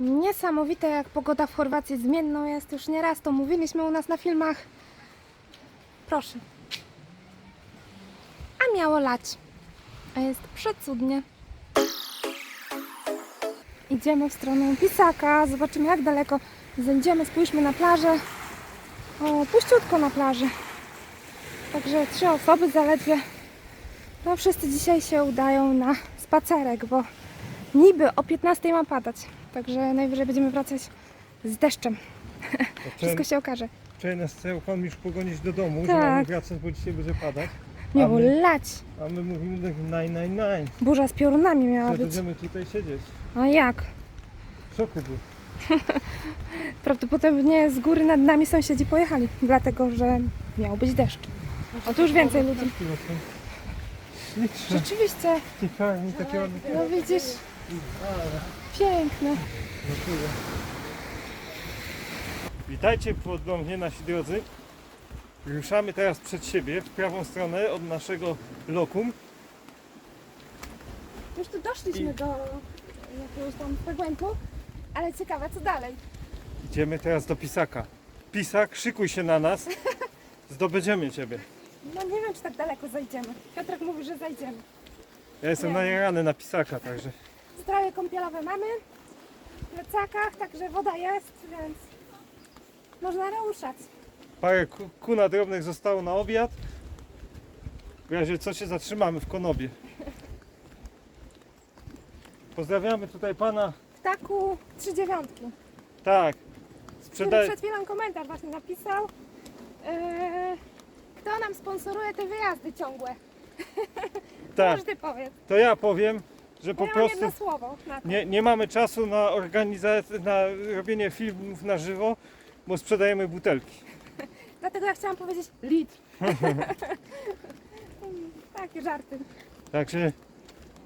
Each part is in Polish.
Niesamowite jak pogoda w Chorwacji zmienną jest. Już nieraz to mówiliśmy u nas na filmach. Proszę. A miało lać. A jest przecudnie. Idziemy w stronę Pisaka. Zobaczymy jak daleko zejdziemy. Spójrzmy na plażę. O, puściutko na plaży. Także trzy osoby zaledwie. No wszyscy dzisiaj się udają na spacerek, bo niby o 15 ma padać. Także najwyżej będziemy wracać z deszczem. Wszystko się okaże. Wczoraj nas chciał pan już pogonić do domu, że Tak. mamy wracać, bo dzisiaj będzie padać. A my? lać. A my mówimy tak nine, nine, nine. Burza z piorunami miała Że być. będziemy tutaj siedzieć. A jak? W szoku był. Prawdopodobnie z góry nad nami sąsiedzi pojechali, dlatego że miał być deszcz. O, tu już więcej ludzi. Rzeczywiście, no widzisz, piękne. Dziękuję. Witajcie ponownie nasi drodzy. Ruszamy teraz przed siebie w prawą stronę od naszego lokum. Już tu doszliśmy do jakiegoś tam fragmentu, ale ciekawe co dalej. Idziemy teraz do Pisaka. Pisak, szykuj się na nas. Zdobędziemy Ciebie. No nie wiem, czy tak daleko zajdziemy. Piotrek mówi, że zajdziemy. Ja jestem najarany na Pisaka, także Stroje kąpielowe mamy w plecakach, także woda jest, więc można ruszać. parę ku- kuna drobnych zostało na obiad. W razie co się zatrzymamy w Konobie. Pozdrawiamy tutaj pana. Ptaku trzy dziewiątki, Tak. który Sprzedaj. przed chwilą komentarz właśnie napisał. Yy, kto nam sponsoruje te wyjazdy ciągłe? Tak. Może ty powiedz. To ja powiem, że po ja mam prostu jedno słowo na to. nie, nie mamy czasu na organizację, na robienie filmów na żywo, bo sprzedajemy butelki. Dlatego ja chciałam powiedzieć litr. Takie żarty. Także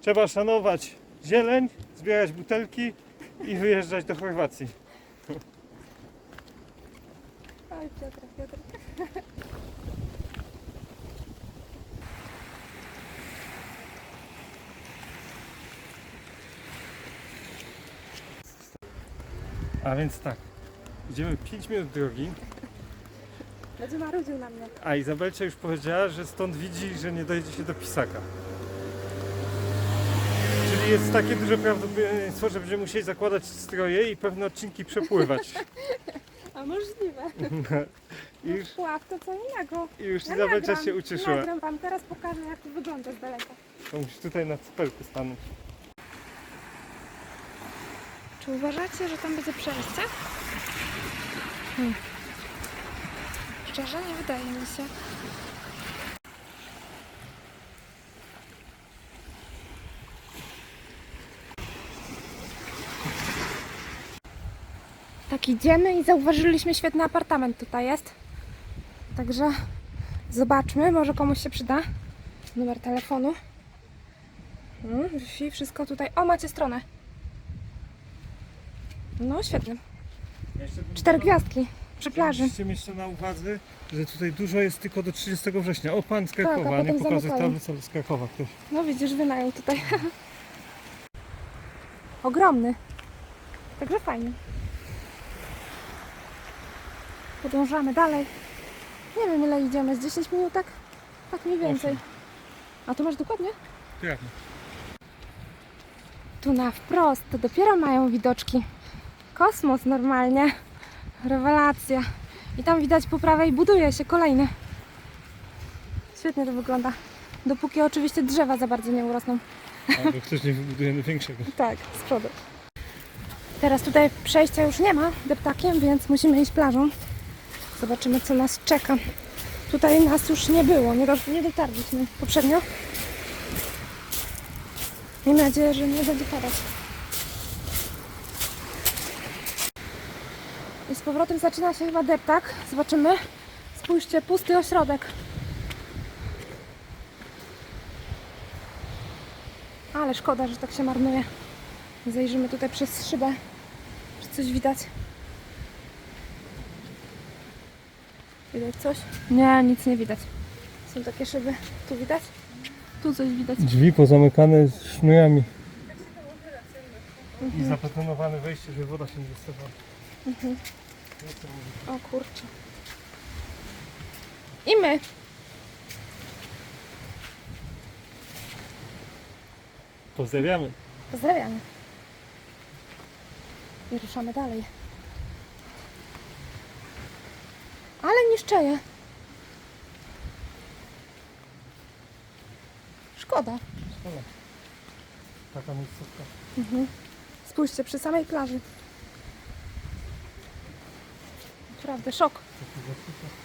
trzeba szanować zieleń, zbierać butelki i wyjeżdżać do Chorwacji. Oj, Piotr, Piotr. A więc tak, idziemy 5 minut drogi, Będzie marudził na mnie. a Izabelcia już powiedziała, że stąd widzi, że nie dojdzie się do Pisaka. Czyli jest takie duże prawdopodobieństwo, że będziemy musieli zakładać stroje i pewne odcinki przepływać. A możliwe. I już, Pław to co innego. i już Izabelcia nagram, się ucieszyła. Nagram wam, teraz pokażę jak to wygląda z daleka. To musisz tutaj na cepelku stanąć. Czy uważacie, że tam będzie przejście? Hmm. Szczerze nie wydaje mi się. Tak idziemy i zauważyliśmy świetny apartament tutaj jest. Także zobaczmy, może komuś się przyda. Numer telefonu. Mm, Wi-Fi, wszystko tutaj. O, macie stronę. No, świetnie. Cztery gwiazdki przy plaży. Musicie mieć to na uwadze, że tutaj dużo jest tylko do 30 września. O, pan z Tak, Krakowa, nie potem pokazać zamykają. tablicy z Krakowa ktoś. No widzisz, wynajął tutaj. Ogromny. Także fajnie. Podążamy dalej. Nie wiem ile idziemy, z 10 minut tak? Tak mniej więcej. A tu masz dokładnie? Tak. Tu na wprost, to dopiero mają widoczki. Kosmos normalnie. Rewelacja. I tam widać po prawej buduje się kolejny. Świetnie to wygląda. Dopóki oczywiście drzewa za bardzo nie urosną. Albo ktoś nie wybudujemy większego. Tak, z przodu. Teraz tutaj przejścia już nie ma deptakiem, więc musimy iść plażą. Zobaczymy, co nas czeka. Tutaj nas już nie było, nie, do, nie dotarliśmy poprzednio. Miejmy nadzieję, że nie będzie padać. I z powrotem zaczyna się chyba deptak. Zobaczymy. Spójrzcie, pusty ośrodek. Ale szkoda, że tak się marnuje. Zajrzymy tutaj przez szybę. Czy coś widać? Widać coś? Nie, nic nie widać. Są takie szyby. Tu widać? Tu coś widać. Drzwi pozamykane sznurami. i zabetonowane wejście, żeby woda się nie dostawała. Mhm. O kurczę. I my. Pozdrawiamy. Pozdrawiamy. I ruszamy dalej. Ale niszczeje. Szkoda. Szkoda. Taka miejscówka. Mhm. Spójrzcie, przy samej plaży. Naprawdę szok.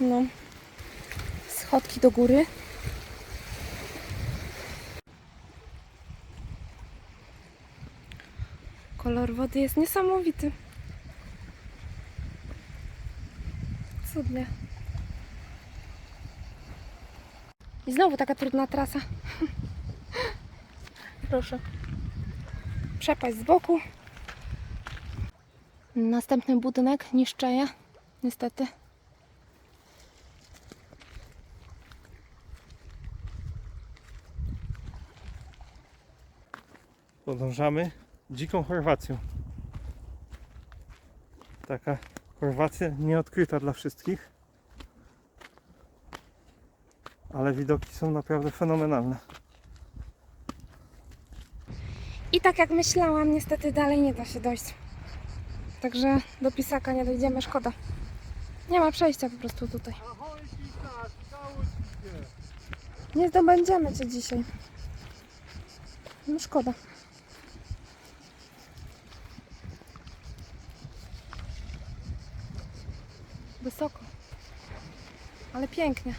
No. Schodki do góry. Kolor wody jest niesamowity. Cudnie. I znowu taka trudna trasa. Proszę. Przepaść z boku. Następny budynek niszczeje. Niestety. Podążamy dziką Chorwacją. Taka Chorwacja nieodkryta dla wszystkich. Ale widoki są naprawdę fenomenalne. I tak jak myślałam, niestety dalej nie da się dojść. Także do pisaka nie dojdziemy, szkoda. Nie ma przejścia po prostu tutaj. Nie zdobędziemy cię dzisiaj. No szkoda. Wysoko. Ale pięknie.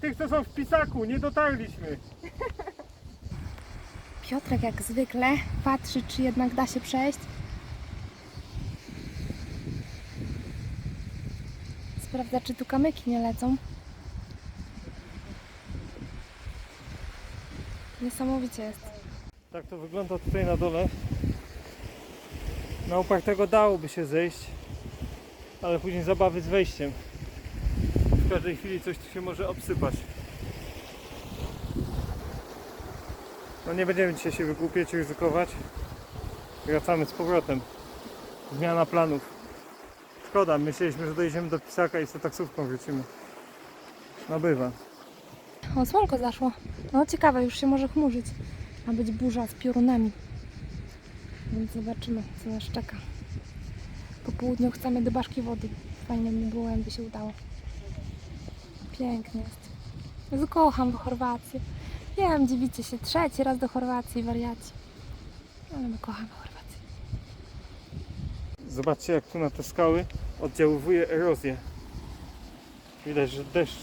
Tych, co są w pisaku, nie dotarliśmy. Piotrek jak zwykle patrzy, czy jednak da się przejść. Sprawdza, czy tu kamyki nie lecą. Niesamowicie jest. Tak to wygląda tutaj na dole. Na upartego dałoby się zejść, ale później zabawy z wejściem. Każdej chwili coś tu się może obsypać. No nie będziemy dzisiaj się wygłupiać i ryzykować. Wracamy z powrotem. Zmiana planów. Szkoda, myśleliśmy, że dojedziemy do Pisaka i z taksówką wrócimy. No bywa. O, słonko zaszło. No ciekawe, już się może chmurzyć. Ma być burza z piorunami. Więc zobaczymy, co nas czeka. Po południu chcemy do Baszki Wody. Fajnie by było, jakby się udało. Pięknie jest. Jezu, kocham Chorwację. Wiem, dziwicie się. Trzeci raz do Chorwacji, wariaci. Ale my kochamy Chorwację. Zobaczcie jak tu na te skały oddziaływuje erozja. Widać, że deszcz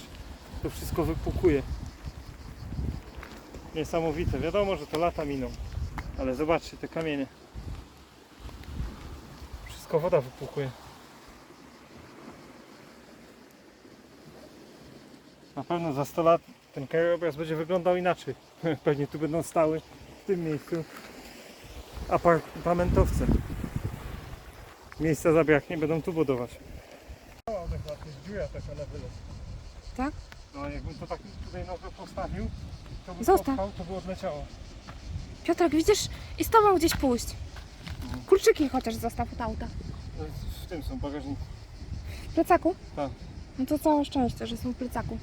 to wszystko wypłukuje. Niesamowite. Wiadomo, że to lata miną. Ale zobaczcie te kamienie. Wszystko woda wypłukuje. Na pewno za 100 lat ten krajobraz będzie wyglądał inaczej. Pewnie tu będą stały w tym miejscu apartamentowce miejsca zabraknie, będą tu budować. dziura taka na wylot. Tak? No jakbym to tak tutaj nogę postawił, to by Zostaw. popchał, to by odleciało. Piotrek, widzisz? I z tobą gdzieś pójść. Kluczyki chociaż zostaw od auta. No, W tym są bagażniki. W plecaku? Tak. No to całe szczęście, że są w plecaku.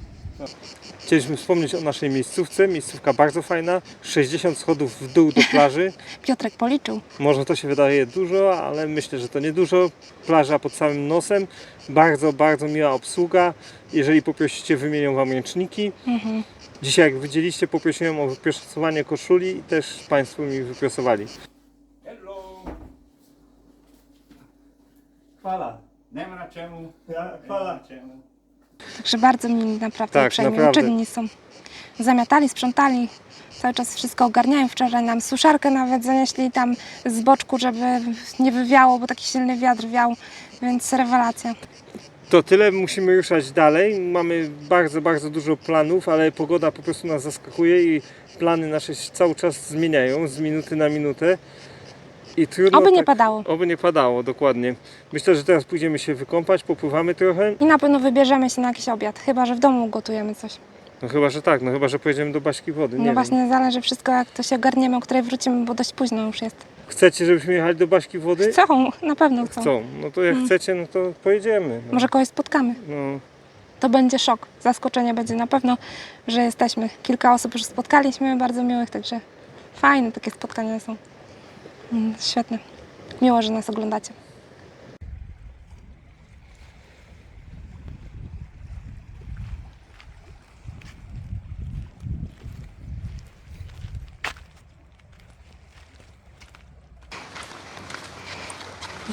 Chcieliśmy wspomnieć o naszej miejscówce. Miejscówka bardzo fajna. 60 schodów w dół do plaży. Piotrek policzył. Może to się wydaje dużo, ale myślę, że to niedużo. Plaża pod samym nosem. Bardzo, bardzo miła obsługa. Jeżeli poprosicie, wymienią Wam ręczniki. Mhm. Dzisiaj, jak widzieliście, poprosiłem o wyprasowanie koszuli i też Państwo mi wyprasowali. Hello! Fala. Nie ma na czemu. Ja, Nie ma na czemu. Także bardzo mi naprawdę Tak, naprawdę. Uczynni są. Zamiatali, sprzątali. Cały czas wszystko ogarniają. Wczoraj nam suszarkę nawet zanieśli tam z boczku, żeby nie wywiało, bo taki silny wiatr wiał. Więc rewelacja. To tyle, musimy ruszać dalej. Mamy bardzo, bardzo dużo planów, ale pogoda po prostu nas zaskakuje i plany nasze się cały czas zmieniają z minuty na minutę. I trudno Oby nie tak- padało. Oby nie padało, dokładnie. Myślę, że teraz pójdziemy się wykąpać, popływamy trochę. I na pewno wybierzemy się na jakiś obiad. Chyba, że w domu gotujemy coś. No chyba, że tak, no chyba, że pojedziemy do Baśki Wody. Nie No wiem. właśnie, zależy wszystko, jak to się ogarniemy, o której wrócimy, bo dość późno już jest. Chcecie, żebyśmy jechali do Baśki Wody? Chcą, na pewno chcą. Chcą. No to jak chcecie, no to pojedziemy. No. Może kogoś spotkamy. No, To będzie szok. Zaskoczenie będzie na pewno, że jesteśmy. Kilka osób już spotkaliśmy, bardzo miłych, także fajne takie spotkania są. Mm, Świetne. Miło, że nas oglądacie.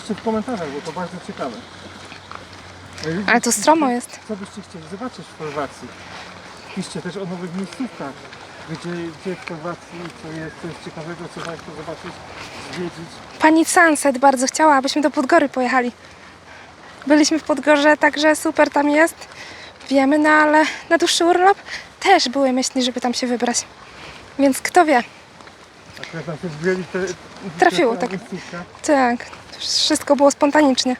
piszcie w komentarzach, bo to bardzo ciekawe. Ale to stromo jest. Co byście chcieli zobaczyć w Chorwacji? Piszcie też o nowych miejscówkach. Gdzie, gdzie w Chorwacji, co jest, co jest ciekawego, co Państwo zobaczyć, zwiedzić. Pani Sunset bardzo chciała, abyśmy do Podgory pojechali. Byliśmy w Podgorze, także super tam jest. Wiemy, no ale na dłuższy urlop też były myśli, żeby tam się wybrać. Więc kto wie. Akurat nam się zbierali te... Trafiło, tak. Tak, wszystko było spontanicznie.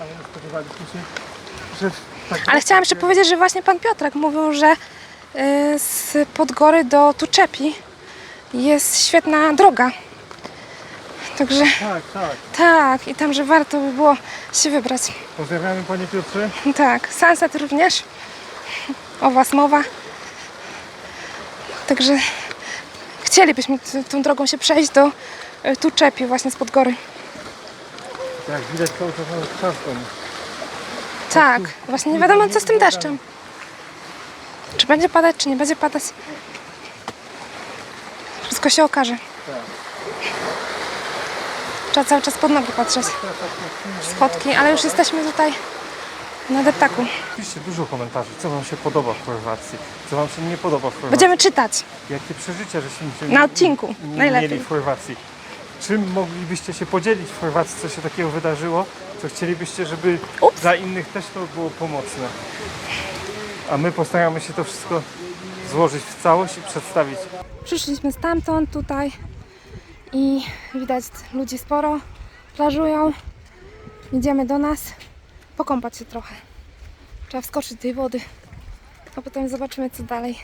Ale nie spodziewaliśmy się, że tak Ale chciałam jeszcze powiedzieć, że właśnie pan Piotrek mówił, że z Podgory do Tuczepi jest świetna droga. Także Tak, tak. tak, i tam, że warto by było się wybrać. Pozdrawiamy Panie Piotrze. Tak, Sunset również. O was mowa. Także chcielibyśmy t- tą drogą się przejść do y, Tuczepi właśnie z Podgory. Jak widać cały czas mamy czaską. Tak, właśnie nie wiadomo co z tym deszczem. Czy będzie padać, czy nie będzie padać. Wszystko się okaże. Trzeba cały czas pod nogi patrzeć. Schodki, ale już jesteśmy tutaj na deptaku. Piszcie dużo komentarzy, co Wam się podoba w Chorwacji, co Wam się nie podoba w Chorwacji. Będziemy czytać. Jakie przeżycia, żeście Na odcinku, m- najlepiej. mieli w Chorwacji. Czym moglibyście się podzielić w Chorwacji, co się takiego wydarzyło, co chcielibyście, żeby Ups. dla innych też to było pomocne. A my postaramy się to wszystko złożyć w całość i przedstawić. Przyszliśmy stamtąd tutaj i widać ludzi sporo. Plażują. Idziemy do nas pokąpać się trochę. Trzeba wskoczyć tej wody, a potem zobaczymy co dalej.